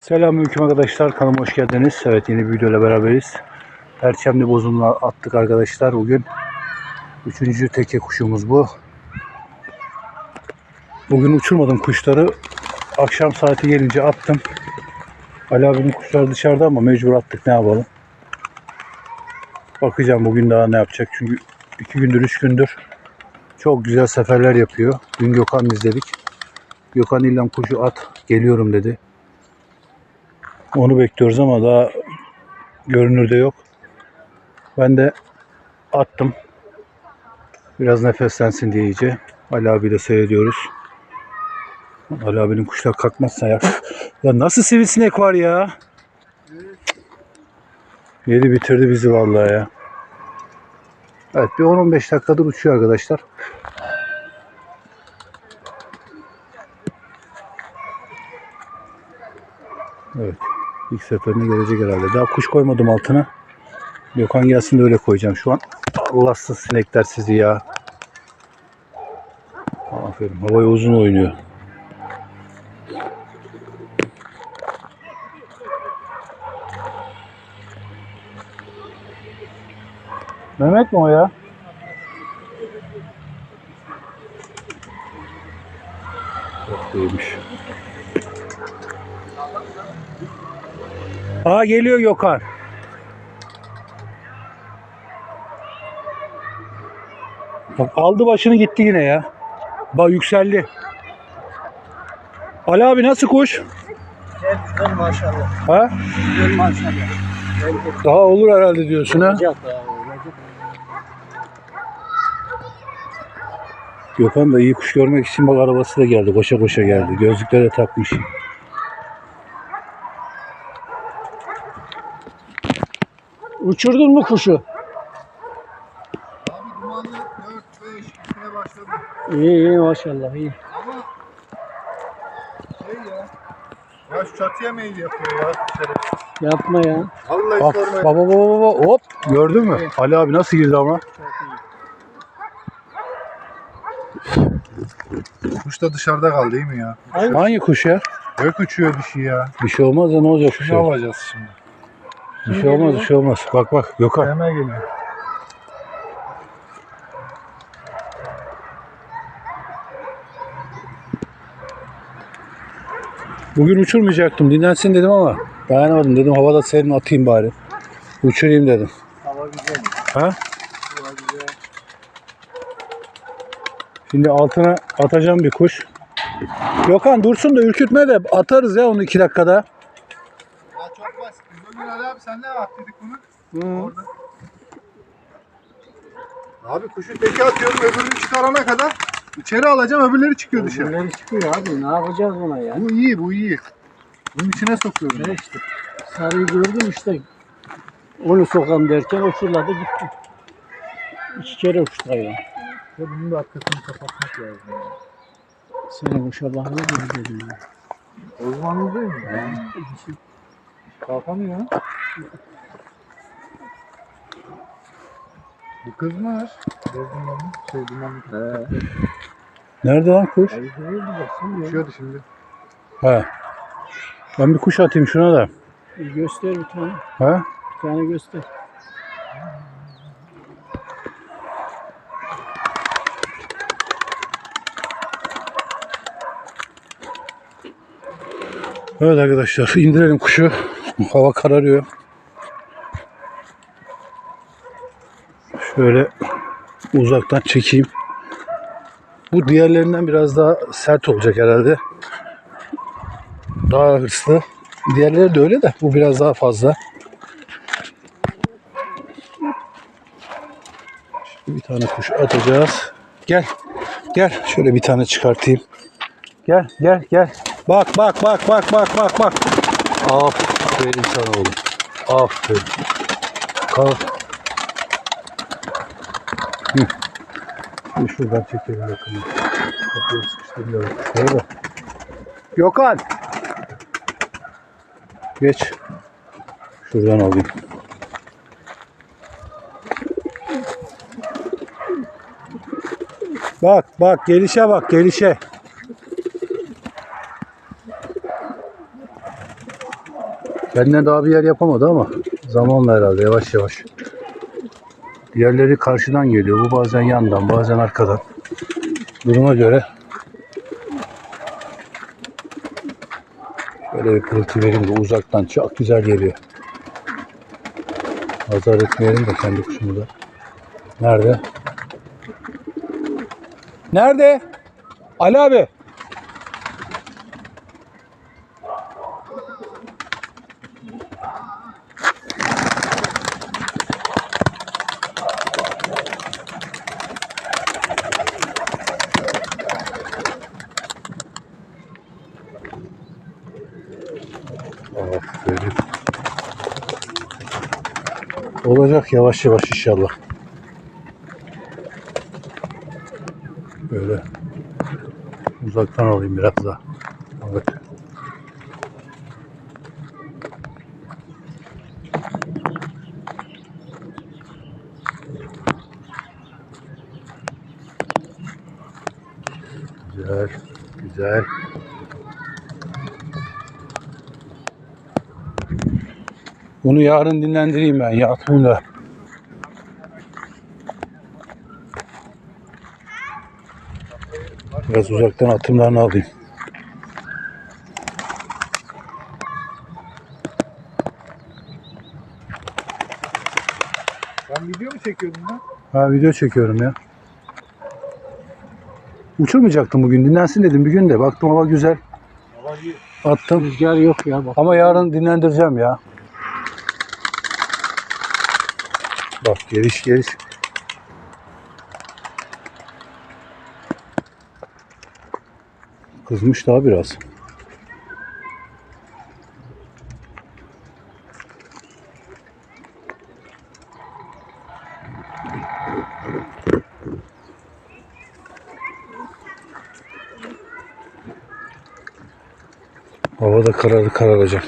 Selamünaleyküm arkadaşlar. Kanalıma hoş geldiniz. Evet yeni bir videoyla beraberiz. Perçemli bozumla attık arkadaşlar bugün. Üçüncü teke kuşumuz bu. Bugün uçurmadım kuşları. Akşam saati gelince attım. Ali abinin kuşları dışarıda ama mecbur attık ne yapalım. Bakacağım bugün daha ne yapacak. Çünkü iki gündür, üç gündür çok güzel seferler yapıyor. Dün Gökhan izledik. Gökhan İlhan kuşu at geliyorum dedi. Onu bekliyoruz ama daha görünürde yok. Ben de attım. Biraz nefeslensin diye iyice. Ali abi de seyrediyoruz. Ali abinin kuşlar kalkmazsa ya. Ya nasıl sivrisinek var ya? Yedi bitirdi bizi vallahi ya. Evet bir 10-15 dakikadır uçuyor arkadaşlar. Evet. İlk seferinde gelecek herhalde. Daha kuş koymadım altına. Gökhan gelsin de öyle koyacağım şu an. Allahsız sinekler sizi ya. Aferin. Havaya uzun oynuyor. Mehmet mi o ya? Çok değilmiş. Aa geliyor Gökhan. Bak aldı başını gitti yine ya. Bak yükseldi. Ali abi nasıl kuş? Güzel maşallah. Ha? Güzel maşallah. Daha olur herhalde diyorsun ha? Olacak ya, olacak. Gökhan da iyi kuş görmek için bak arabası da geldi. Koşa koşa geldi. Gözlükleri de takmış. Uçurdun mu kuşu? Abi dumanlı 4-5 gitmeye başladı. İyi iyi maşallah iyi. Ama şey ya. Ya şu çatıya mail yapıyor ya şerefsiz. Yapma ya. Vallahi Bak sorma. baba baba baba hop gördün mü? Ali abi nasıl girdi ama? Kuş da dışarıda kaldı değil mi ya? Hangi kuş ya? Gök uçuyor bir şey ya. Bir şey olmaz da ne olacak bir Ne şey? alacağız şimdi? Bir şey olmaz bir şey olmaz. Bak bak Gökhan. Hemen geliyor. Bugün uçurmayacaktım. Dinlensin dedim ama dayanamadım dedim. Havada serin atayım bari. Uçurayım dedim. Hava güzel. Ha? Hava güzel. Şimdi altına atacağım bir kuş. Gökhan dursun da ürkütme de atarız ya onu iki dakikada. Ya çok basit. Bugün Ali abi sen ne attıydık bunu? Orada. Abi kuşu teke atıyorum öbürünü çıkarana kadar içeri alacağım öbürleri çıkıyor dışarı. Bunları çıkıyor abi. Ne yapacağız buna ya? Bu iyi bu iyi. Bunun içine sokuyorum. Ne işte. Sarıyı gördüm işte. Onu sokam derken o fırladı gitti. İki kere uçtu hayvan. Ve bunun da arkasını kapatmak lazım. ya. Senin kuşa bak ne gibi dedim ya. Uzmanlığı değil mi? Ya. Kalkamıyor. Bu kızmış. Bezdumanlı. Şey dumanlı. Nerede lan kuş? Ay değil baksana ya. Uçuyordu şimdi. Ha. Ben bir kuş atayım şuna da. Göster bir tane. Ha? Bir tane göster. Evet arkadaşlar indirelim kuşu. Hava kararıyor. Şöyle uzaktan çekeyim. Bu diğerlerinden biraz daha sert olacak herhalde. Daha hırslı. Diğerleri de öyle de bu biraz daha fazla. Şimdi bir tane kuş atacağız. Gel. Gel. Şöyle bir tane çıkartayım. Gel gel gel. Bak bak bak bak bak bak bak. Aferin sana oğlum. Aferin. Kalk. Hı. Şimdi şuradan çekelim bakın. Kapıyı sıkıştırıyorum. Şöyle bak. Gökhan. Geç. Şuradan alayım. Bak bak gelişe bak gelişe. Benden daha bir yer yapamadı ama zamanla herhalde yavaş yavaş. Diğerleri karşıdan geliyor. Bu bazen yandan, bazen arkadan. Duruma göre Şöyle bir pırıltı vereyim de uzaktan çok güzel geliyor. Azar etmeyelim de kendi kuşumu da. Nerede? Nerede? Ali abi. Aferin. Yavaş yavaş inşallah. Böyle uzaktan alayım biraz daha. Evet. Güzel, güzel. Bunu yarın dinlendireyim ben. Yatmayayım da. Biraz uzaktan atımlarını alayım. Ben video mu çekiyordum lan? Ha video çekiyorum ya. Uçurmayacaktım bugün. Dinlensin dedim bir gün de. Baktım hava güzel. Hava iyi. Attım. Rüzgar yok ya bak. Ama yarın dinlendireceğim ya. Bak geliş geliş. Kızmış daha biraz. Hava da kararı kararacak.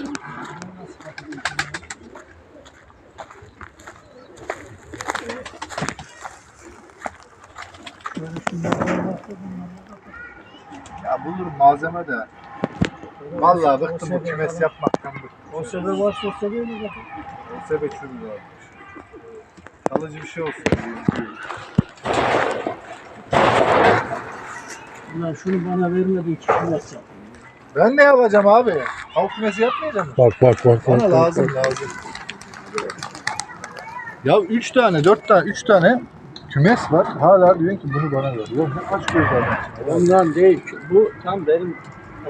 Ya bulurum malzeme de. Vallahi bıktım bu kümes yapmaktan bıktım. O sebep var sosyal mi zaten? Sebep çürüdü abi. Kalıcı bir şey olsun diye. Ulan şunu bana vermedin ki şunu yap. Ben ne yapacağım abi? Tavuk kümesi yapmayacağım mı? Bak bak bak. Bana bak, lazım bak. lazım. Ya 3 tane, 4 tane, 3 tane kümes var. Hala diyorsun ki bunu bana ver. Ya ne kaç göz. Ondan değil ki. Bu tam benim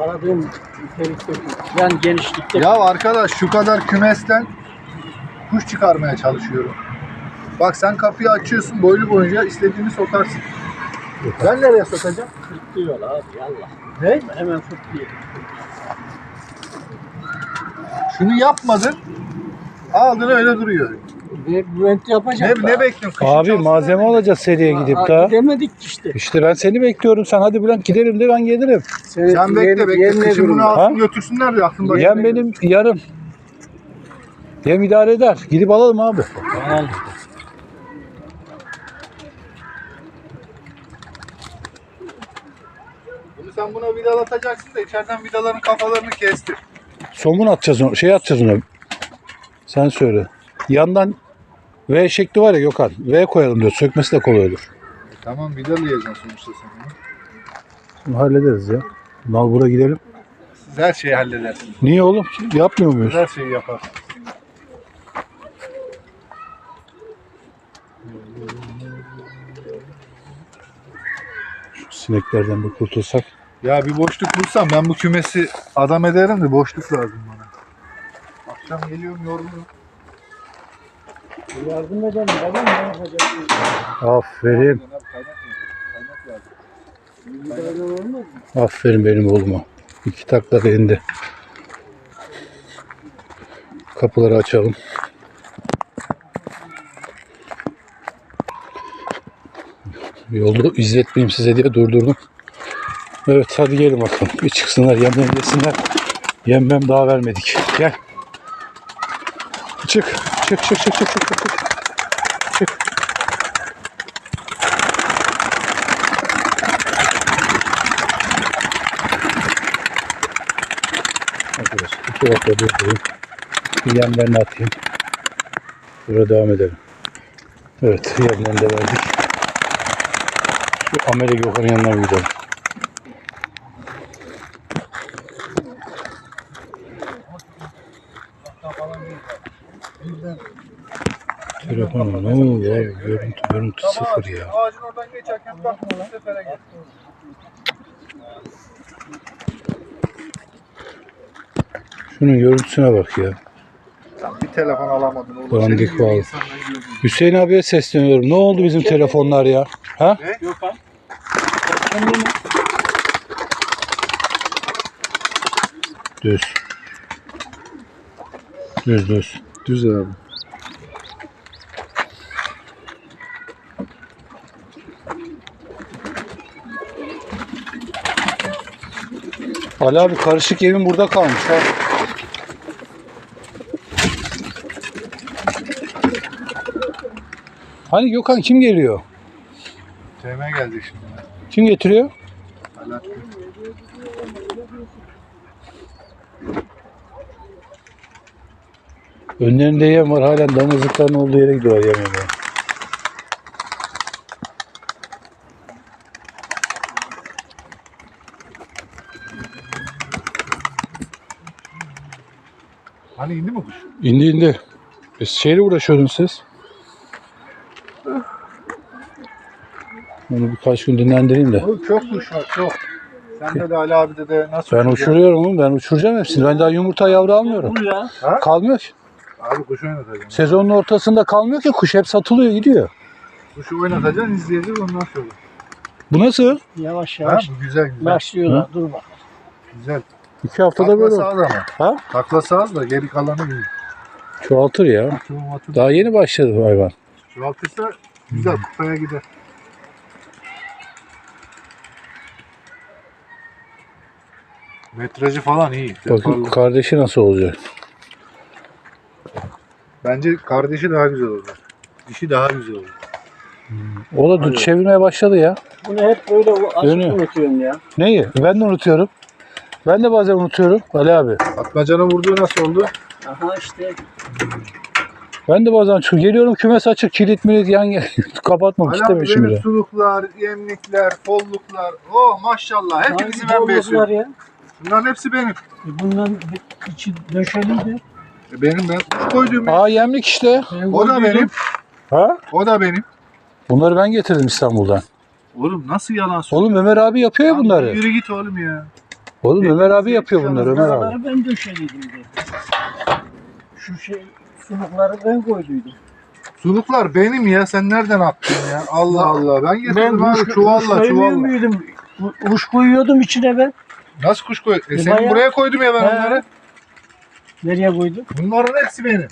aradığım nitelikteki. Yani genişlikte. Ya arkadaş şu kadar kümesten kuş çıkarmaya çalışıyorum. Bak sen kapıyı açıyorsun boylu boyunca istediğini sokarsın. Ben nereye sokacağım? Fırtlıyor abi yallah. Ne? Hemen fırtlıyor. Şunu yapmadın. Aldın öyle duruyor. Ne, yapacak. ne bekliyorsun? Kışın Abi çalışsın malzeme ne alacağız seriye gidip Aa, daha. Gidemedik işte. İşte ben seni bekliyorum. Sen hadi Bülent gidelim de ben gelirim. Senin Sen bekle bekle. ne Kışın bunu alsın götürsünler de aklında. Yem benim yarın. Yem idare eder. Gidip alalım abi. Al. Bunu sen buna vidalatacaksın da içeriden vidaların kafalarını kestir. Somun atacağız onu. Şey atacağız ona. Sen söyle. Yandan V şekli var ya Gökhan. V koyalım diyor. Sökmesi de kolay olur. Tamam vidalayacaksın sonuçta sen bunu. Hallederiz ya. Nalbur'a gidelim. Siz her şeyi halledersiniz. Niye oğlum? Yapmıyor muyuz? Siz her şeyi yaparsınız. Şu sineklerden bir kurtulsak. Ya bir boşluk bulsam ben bu kümesi adam ederim de boşluk lazım bana. Akşam geliyorum yorgunum. Yardım edelim. Babam ne yapacaksın? Aferin. Aferin benim oğluma. İki takla da indi. Kapıları açalım. Yolda izletmeyeyim size diye durdurdum. Evet hadi gelin bakalım. Bir çıksınlar yemden yesinler. Yemmem daha vermedik. Gel. Çık. Çık çık çık çık çık çık. çık. Arkadaşlar iki dakika durdurayım. Bir yemlerini atayım. Burada devam edelim. Evet yemlerini de verdik. Şu Amele Gökhan'ın yanına gidelim. Telefonu ne oldu abi? Görüntü, görüntü sıfır ya. Ağacın oradan geçerken bakma bu sefere gel. Şunun görüntüsüne bak ya. Sen bir telefon alamadın oğlum. Dandik Senin gibi vallahi. insanları gördüm. Hüseyin abiye sesleniyorum. Ne oldu bizim telefonlar ya? Ha? Yok lan. Düz. Düz düz. Düz abi. Ali abi karışık evin burada kalmış ha. Hani Gökhan kim geliyor? Teğme geldik şimdi. Kim getiriyor? Önlerinde yem var. Halen damızlıkların olduğu yere gidiyorlar yem yemeye. Hani indi mi kuş? İndi indi. Biz şeyle uğraşıyordunuz siz. Onu birkaç gün dinlendireyim de. Oğlum çok kuş var çok. Sende de Ali abi de de nasıl Ben uçuracak? uçuruyorum oğlum. Ben uçuracağım hepsini. Ben daha yumurta yavru almıyorum. bu ya. Kalmıyor ki. Abi kuşu oynatacağım. Sezonun ortasında kalmıyor ki. Kuş hep satılıyor gidiyor. Kuşu oynatacaksın izleyeceğiz ondan sonra. Bu nasıl? Yavaş Ha, yavaş. bu güzel güzel. Başlıyorlar. Dur bak. Güzel. İki haftada böyle Taklası az ama. Ha? Taklası az da geri kalanı büyük. Çoğaltır ya. Çoğum atı Daha yeni başladı bu hayvan. Çoğaltırsa güzel kupaya gider. Metrajı falan iyi. Bakın Deparlı. kardeşi nasıl olacak. Bence kardeşi daha güzel olur. Dişi daha güzel olur. O da Hadi. çevirmeye başladı ya. Bunu hep böyle açık Dönüyor. unutuyorsun ya. Neyi? Ben de unutuyorum. Ben de bazen unutuyorum Ali abi. Atmacanın vurduğu nasıl oldu? Aha işte. Ben de bazen çünkü geliyorum kümes açık kilit milit yan gel. Kapatmam Hala istemişim benim bile. suluklar, yemlikler, kolluklar. Oh maşallah hepinizi ben besliyorum. ya? Bunların hepsi benim. E Bunların içi döşeliydi. E Benim ben kuş koyduğum. Aa yemlik işte. Ben O da benim. Ha? O da benim. Bunları ben getirdim İstanbul'dan. Oğlum nasıl yalan söylüyorsun? Oğlum Ömer abi yapıyor ya bunları. Yürü git oğlum ya. Oğlum Ömer abi yapıyor bunları Ömer abi. Buraları ben döşeliydim dedi. Şu şey sulukları ben koyduydum. Suluklar benim ya. Sen nereden attın ya? Allah Allah. Ben getirdim abi kuş- çuvalla çuvalla. muydum? Ku- Kuş koyuyordum içine ben. Nasıl kuş koy? E, E, seni bayağı- buraya koydum ya ben He. onları. Nereye koydum? Bunların hepsi benim.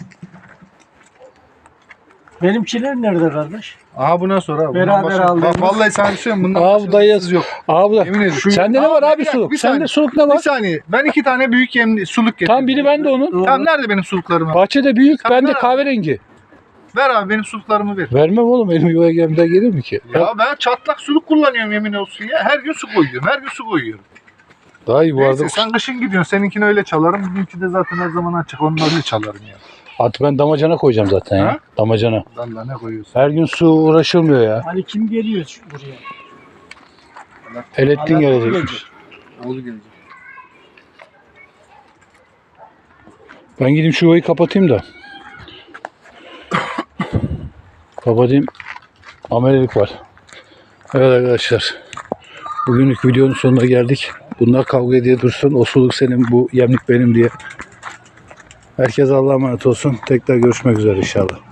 Benimkiler nerede kardeş? Aha buna sor abi. Beraber Bundan başka- aldığımız- Bak, Vallahi sana bir şey söyleyeyim. Bundan Abi başka dayı- yok. Abi da. Yemin ederim. Sende ne var bir abi dakika, suluk? bir Sende saniye. suluk ne Bir var? saniye. Ben iki tane büyük yemli suluk getirdim. Tam biri bende onun. Tamam nerede benim suluklarım? abi? Bahçede büyük, Tamam, bende ver abi. kahverengi. Ver abi benim suluklarımı ver. Vermem oğlum benim yuvaya gemiden gelir mi ki? Ya ben çatlak suluk kullanıyorum yemin olsun ya. Her gün su koyuyorum. Her gün su koyuyorum. Daha iyi bu arada. Neyse sen kışın gidiyorsun. Seninkini öyle çalarım. Bizimki de zaten her zaman açık. Onu öyle çalarım ya. At ben damacana koyacağım zaten ya. Ha? Damacana. Lan da ne koyuyorsun? Her gün su uğraşılmıyor ya. Hani kim geliyor şu- buraya? Elettin Allah gelecekmiş. Oğlu gelecek. Ben gideyim şu yuvayı kapatayım da. Kapatayım. Amelelik var. Evet arkadaşlar. Bugünlük videonun sonuna geldik. Bunlar kavga ediyor dursun. O suluk senin, bu yemlik benim diye. Herkes Allah'a emanet olsun. Tekrar görüşmek üzere inşallah.